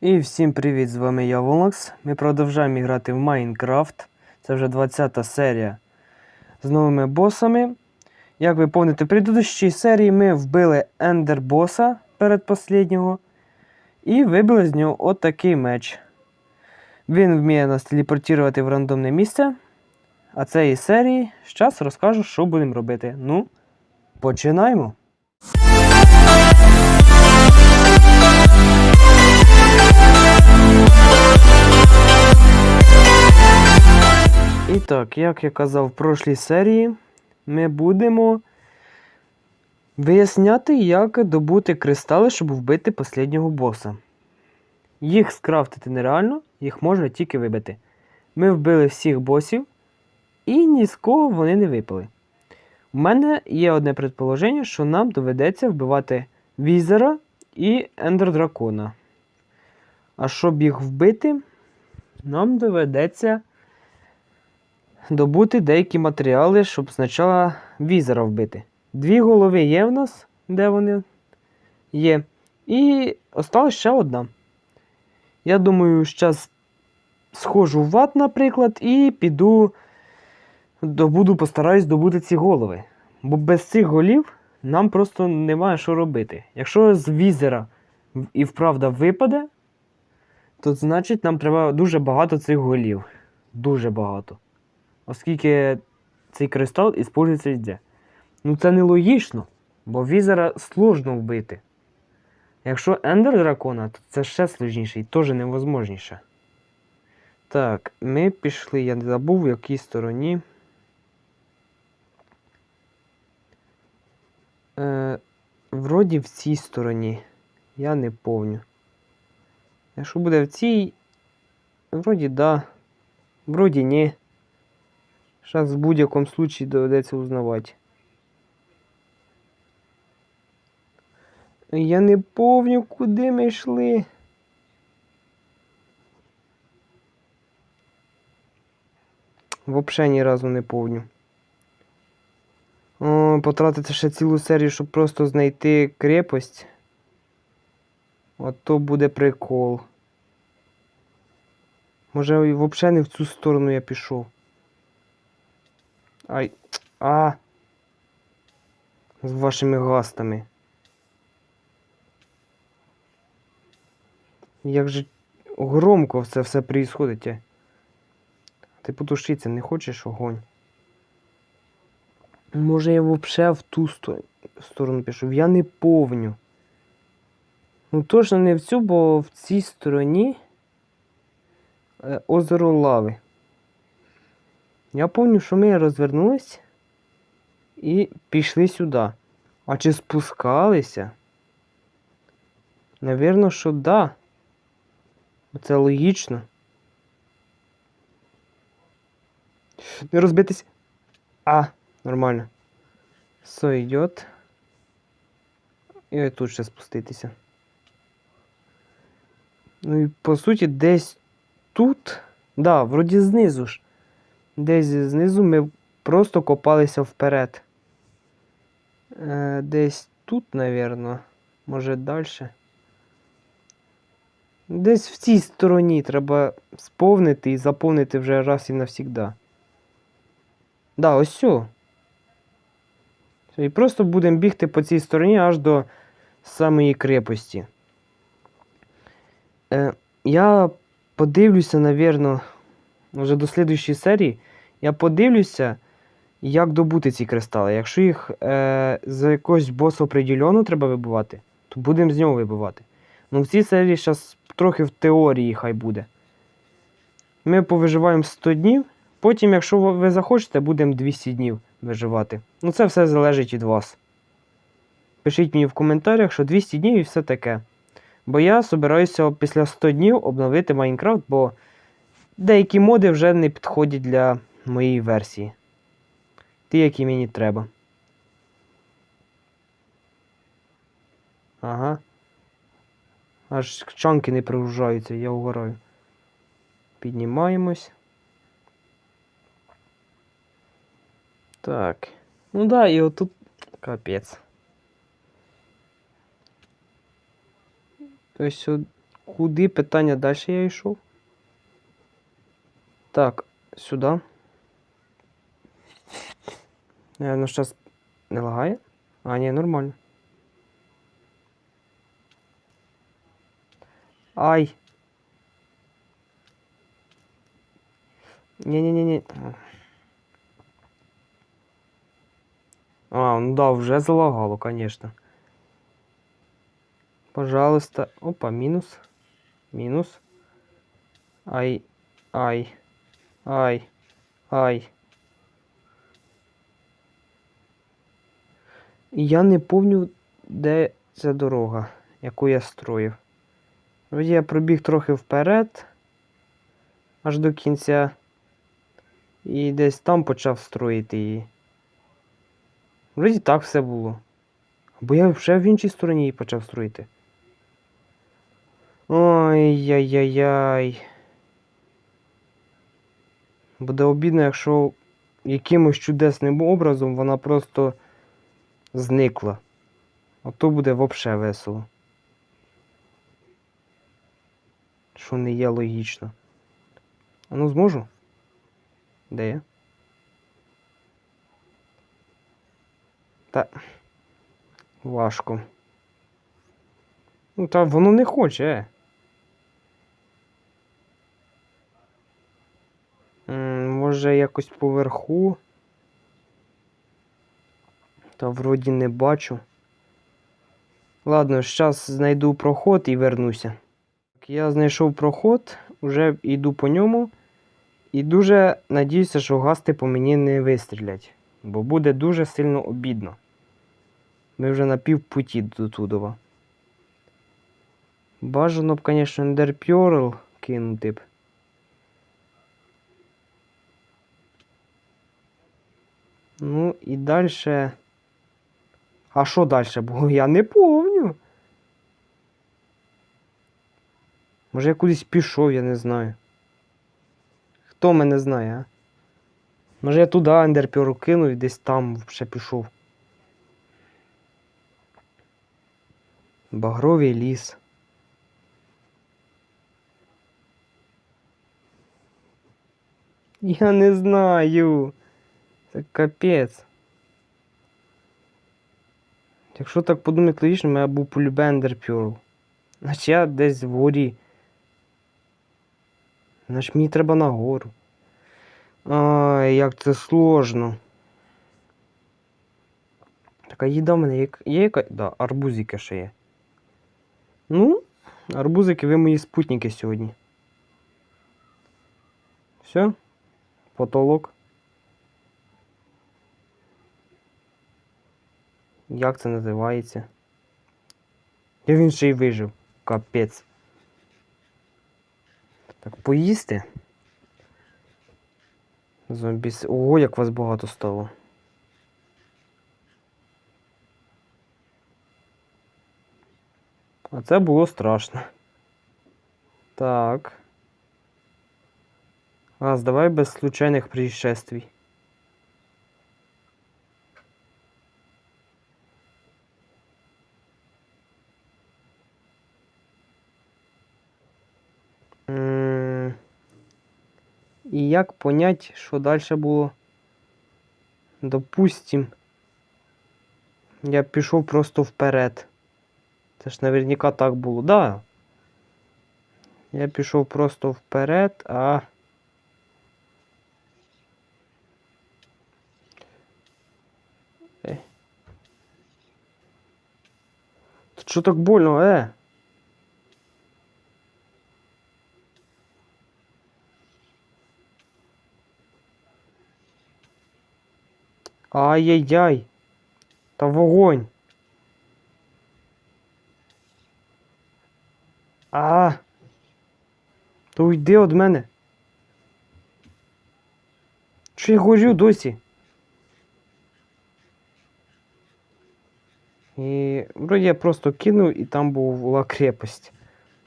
І всім привіт! З вами я Волокс. Ми продовжуємо грати в Майнкрафт. Це вже 20 серія з новими босами. Як ви пам'ятаєте, в предыдущій серії ми вбили Ендер боса передпосліднього і вибили з нього отакий меч. Він вміє нас телепортувати в рандомне місце. А цієї серії зараз розкажу, що будемо робити. Ну, починаємо! Так, як я казав в прошлій серії, ми будемо виясняти, як добути кристали, щоб вбити останнього боса. Їх скрафтити нереально, їх можна тільки вибити. Ми вбили всіх босів, і ні з кого вони не випали. У мене є одне предположення, що нам доведеться вбивати Візера і Ендер Дракона. А щоб їх вбити, нам доведеться добути деякі матеріали, щоб спочатку візера вбити. Дві голови є в нас, де вони є. І осталась ще одна. Я думаю, зараз схожу в ват, наприклад, і піду добуду, постараюсь добути ці голови. Бо без цих голів нам просто немає що робити. Якщо з візера і вправда випаде, то значить нам треба дуже багато цих голів. Дуже багато оскільки цей кристал іспользується везде. Ну це нелогічно, бо візера сложно вбити. Якщо ендер дракона, то це ще сложніше і теж невозможніше. Так, ми пішли, я не забув, в якій стороні. Е, вроді в цій стороні. Я не помню. Якщо буде в цій. Вроді да. Вроді ні. Зараз в будь-якому случаї доведеться узнавати. Я не помню, куди ми йшли. Вообще ні разу не помню. О, потратити ще цілу серію, щоб просто знайти крепость. От то буде прикол. Може, взагалі не в цю сторону я пішов. Ай. А. З вашими гастами. Як же громко це все происходить. Ти потушиться не хочеш огонь? Може я взагалі в ту сто- сторону пішов? Я не повню. Ну точно не в цю, бо в цій стороні е, озеро лави. Я пам'ятаю, що ми розвернулись і пішли сюди. А чи спускалися? Навірно, що да. Це логічно. Не розбитись. А, нормально. Все йдет. І тут ще спуститися. Ну і по суті, десь тут. Да, вроді знизу ж. Десь знизу ми просто копалися вперед. Е, десь тут, напевно. Може далі. Десь в цій стороні треба сповнити і заповнити вже раз і навсігда. Да, ось. Все, І просто будемо бігти по цій стороні аж до самої крепості. Е, я подивлюся, напевно, вже до слідуючої серії. Я подивлюся, як добути ці кристали. Якщо їх е, з якогось боса определеного треба вибивати, то будемо з нього вибивати. Ну в цій серії зараз трохи в теорії хай буде. Ми повиживаємо 100 днів. Потім, якщо ви захочете, будемо 200 днів виживати. Ну це все залежить від вас. Пишіть мені в коментарях, що 200 днів і все таке. Бо я собираюся після 100 днів обновити Майнкрафт, бо деякі моди вже не підходять для моєї версії. Ті, які мені треба. Ага. Аж чанки не прогружаються, я угораю. Піднімаємось. Так. Ну да, і отут капець. Ось Куди питання далі я йшов? Так, сюди. Наверно, зараз не лагає? А, ні, нормально. Ай. Ні-ні-ні-ні. А, ну да, вже залагало, конечно. Пожалуйста. Опа, мінус. Мінус. Ай. Ай. Ай. Ай. Я не помню, де ця дорога, яку я строїв. Вроді я пробіг трохи вперед, аж до кінця. І десь там почав строїти її. Вроді так все було. Або я вже в іншій стороні її почав строїти. Ой-яй-яй-яй. Буде обідно, якщо якимось чудесним образом вона просто зникла. А то буде вообще весело. Що не є логічно. А ну зможу? Де я? Та. Важко. Ну, та воно не хоче, е. Може якось поверху. Та вроді не бачу. Ладно, зараз знайду проход і вернуся. Я знайшов проход, вже йду по ньому. І дуже надіюся, що гасти по мені не вистрілять. Бо буде дуже сильно обідно. Ми вже на півпуті до Тудова. Бажано б, звісно, ендерпьорл кинути б. Ну і далі. А що далі? Бо я не помню. Може я кудись пішов, я не знаю. Хто мене знає, а? Може я туди ендерпьору кинув і десь там ще пішов. Багровий ліс. Я не знаю. Це капець. Якщо так подумати логічно, я був полюбе ендерпьору. Значить я десь вгорі. Значить мені треба нагору. Ай, як це сложно. Така їда в мене є, є яка. Да, арбузики ще є. Ну, арбузики, ви мої спутники сьогодні. Все? Потолок. Як це називається? Я він ще й вижив. Капець. Так, поїсти. Зомбіс. Ого, як вас багато стало. А це було страшно. Так. Раз, давай без случайних происшествий. Як понять, що далі було? Допустим, я пішов просто вперед. Це ж наверняка так було, да. Я пішов просто вперед, а. Е. Що так больно, е? Ай-яй-яй. Та вогонь. А. То уйди від мене. Що я горю досі? І вроді я просто кинув і там була крепость.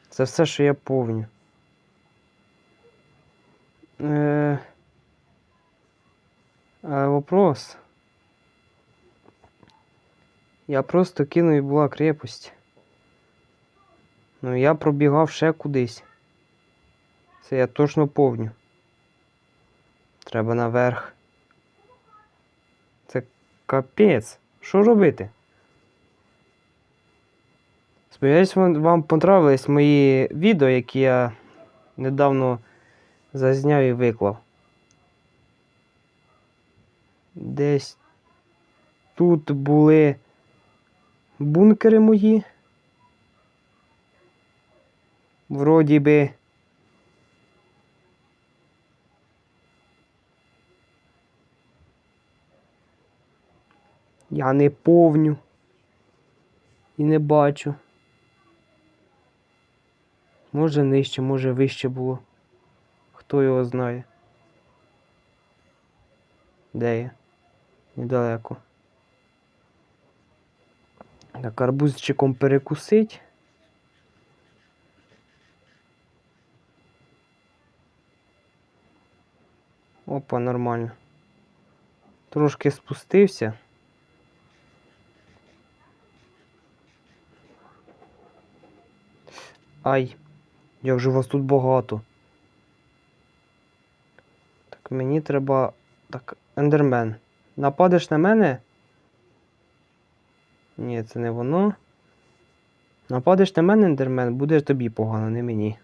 Це все, що я помню. Е... А вопрос. Я просто кинув і була крепость. Ну я пробігав ще кудись. Це я точно повню. Треба наверх. Це капець. Що робити? Сподіваюсь, вам, понравились мої відео, які я недавно зазняв і виклав. Десь тут були бункери мої. Вроді би. Я не повню. І не бачу. Може нижче, може вище було. Хто його знає. Де я? Недалеко. Так, арбузчиком перекусить. Опа, нормально. Трошки спустився. Ай, як же вас тут багато. Так, мені треба. Так, ендермен. Нападеш на мене? Ні, це не воно. Нападеш на мене, ендермен, буде тобі погано, не мені.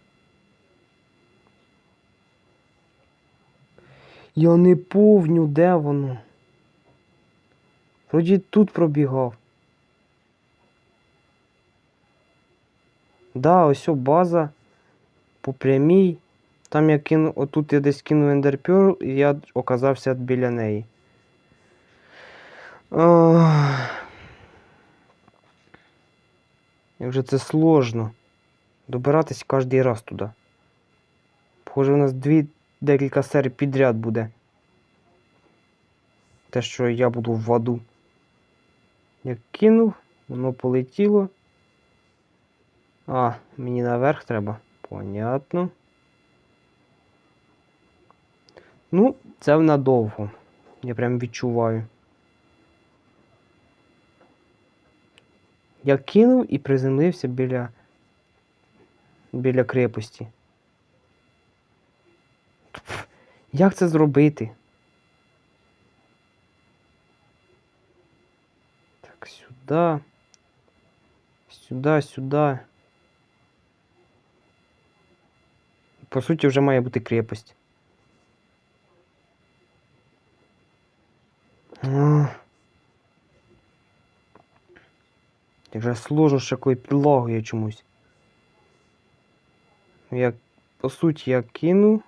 Я не повню, де воно? Вроді тут пробігав. Да, ось база по прямій. Там я кину, отут я десь кинув ендерпер, і я оказався біля неї. Ах. Як же це сложно. Добиратись кожен раз туди. Похоже, у нас дві декілька серій підряд буде. Те, що я буду в аду. Я кинув, воно полетіло. А, мені наверх треба. Понятно. Ну, це надовго. Я прям відчуваю. Я кинув і приземлився біля. біля крепості. Як це зробити? Так, сюди. Сюди, сюди. По суті, вже має бути крепость. Ах. Як же сложно з такою підлагою чомусь. Я, по суті, я кину.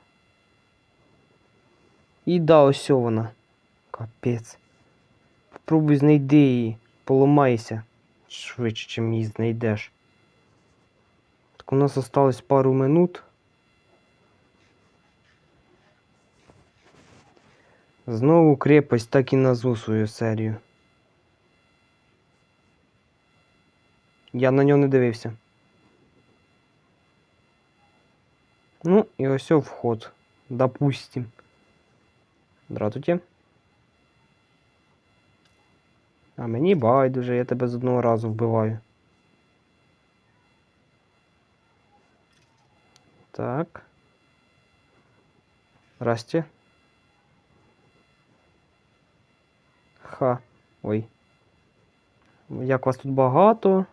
І да, ось вона. Капець. Попробуй знайди її. Поламайся. Швидше, чим її знайдеш. Так у нас осталось пару минут. Знову крепость так і назву свою серію. Я на нього не дивився. Ну, і ось вход. Допустим. Здравствуйте. А мені байдуже, я тебе з одного разу вбиваю. Так. Здрасте. Ха. Ой. Як вас тут багато.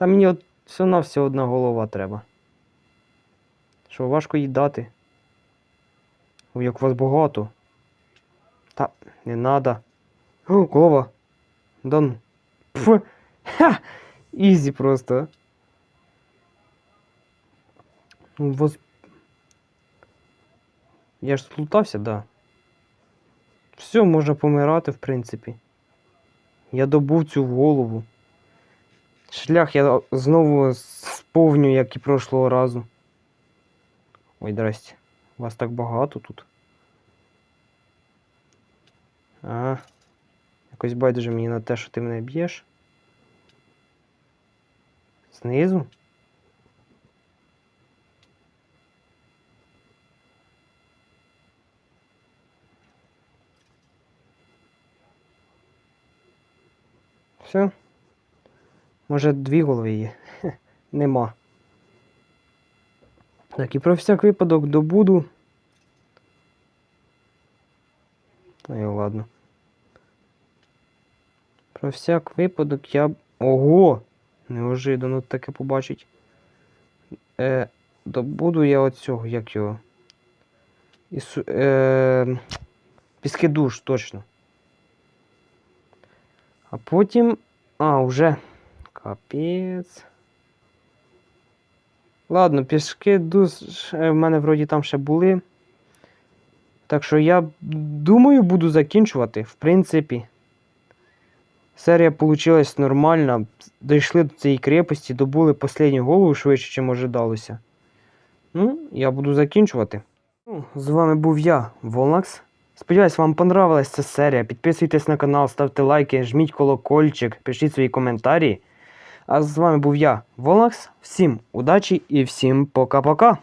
Та мені от все на все одна голова треба. Що важко їдати. Ой, як вас багато. Та, не надо. О, голова. Да ну. Пф. Ха! Ізі просто. Ну, вас... Я ж тут лутався, да. Все, можна помирати, в принципі. Я добув цю голову. Шлях я знову сповню, як і прошлого разу. Ой, здрасте. Вас так багато тут. А. Якось байдуже мені на те, що ти мене б'єш. Знизу? Все. Може дві голови є. нема. Так, і про всяк випадок добуду. Ай, ладно. Про всяк випадок я. Ого! Неожиданно таке побачить. Е, добуду я оцього, як його. Ісу... Е, піски душ, точно. А потім. А, вже. Капець. Ладно, піски душ е, в мене вроді там ще були. Так що я думаю, буду закінчувати. В принципі. Серія получилась нормальна. Дійшли до цієї крепості, добули останню голову швидше, ніж ожидалося. Ну, я буду закінчувати. Ну, з вами був я, Волнакс. Сподіваюсь, вам понравилась ця серія. Підписуйтесь на канал, ставте лайки, жміть колокольчик, пишіть свої коментарі. А з вами був я, Волакс. Всім удачі і всім пока-пока!